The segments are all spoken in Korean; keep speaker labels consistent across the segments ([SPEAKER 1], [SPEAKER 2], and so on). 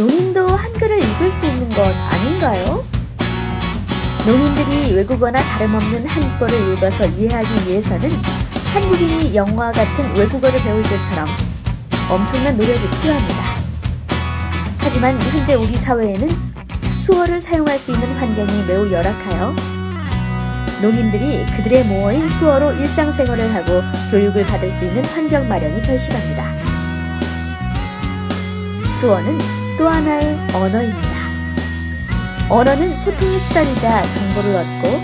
[SPEAKER 1] 농인도 한글을 읽을 수 있는 것 아닌가요? 농인들이 외국어나 다름없는 한국어를 읽어서 이해하기 위해서는 한국인이 영어와 같은 외국어를 배울 때처럼 엄청난 노력이 필요합니다. 하지만 현재 우리 사회에는 수어를 사용할 수 있는 환경이 매우 열악하여 농인들이 그들의 모어인 수어로 일상생활을 하고 교육을 받을 수 있는 환경 마련이 절실합니다. 수어는 또 하나의 언어입니다. 언어는 소통의 수단이자 정보를 얻고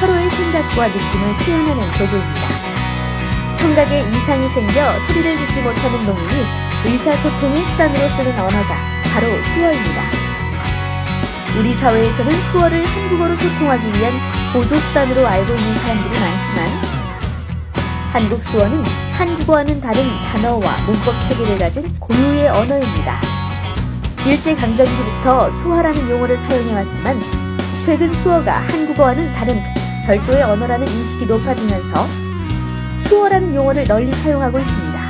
[SPEAKER 1] 서로의 생각과 느낌을 표현하는 도구입니다. 청각에 이상이 생겨 소리를 듣지 못하는 농인이 의사소통의 수단으로 쓰는 언어가 바로 수어입니다. 우리 사회에서는 수어를 한국어로 소통하기 위한 보조수단으로 알고 있는 사람들이 많지만 한국 수어는 한국어와는 다른 단어와 문법 체계를 가진 고유의 언어입니다. 일제강점기부터 수어라는 용어를 사용해왔지만 최근 수어가 한국어와는 다른 별도의 언어라는 인식이 높아지면서 수어라는 용어를 널리 사용하고 있습니다.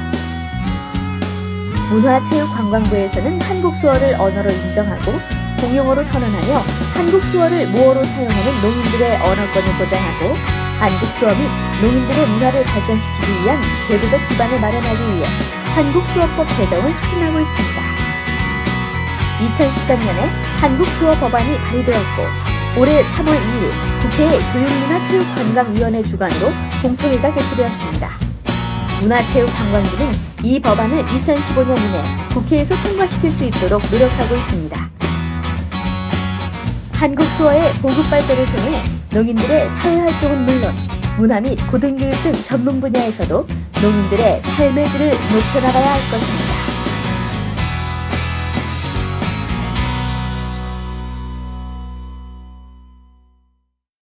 [SPEAKER 1] 문화체육관광부에서는 한국 수어를 언어로 인정하고 공용어로 선언하며 한국 수어를 모어로 사용하는 농인들의 언어권을 보장하고 한국 수어 및 농인들의 문화를 발전시키기 위한 제도적 기반을 마련하기 위해 한국 수어법 제정을 추진하고 있습니다. 2013년에 한국 수어 법안이 발의되었고 올해 3월 2일 국회 교육문화체육관광위원회 주관으로 공청회가 개최되었습니다. 문화체육관광부는 이 법안을 2015년 이내 국회에서 통과시킬 수 있도록 노력하고 있습니다. 한국 수어의 보급 발전을 통해 농인들의 사회활동은 물론 문화 및 고등교육 등 전문 분야에서도 농인들의 삶의 질을 높여나가야 할 것입니다.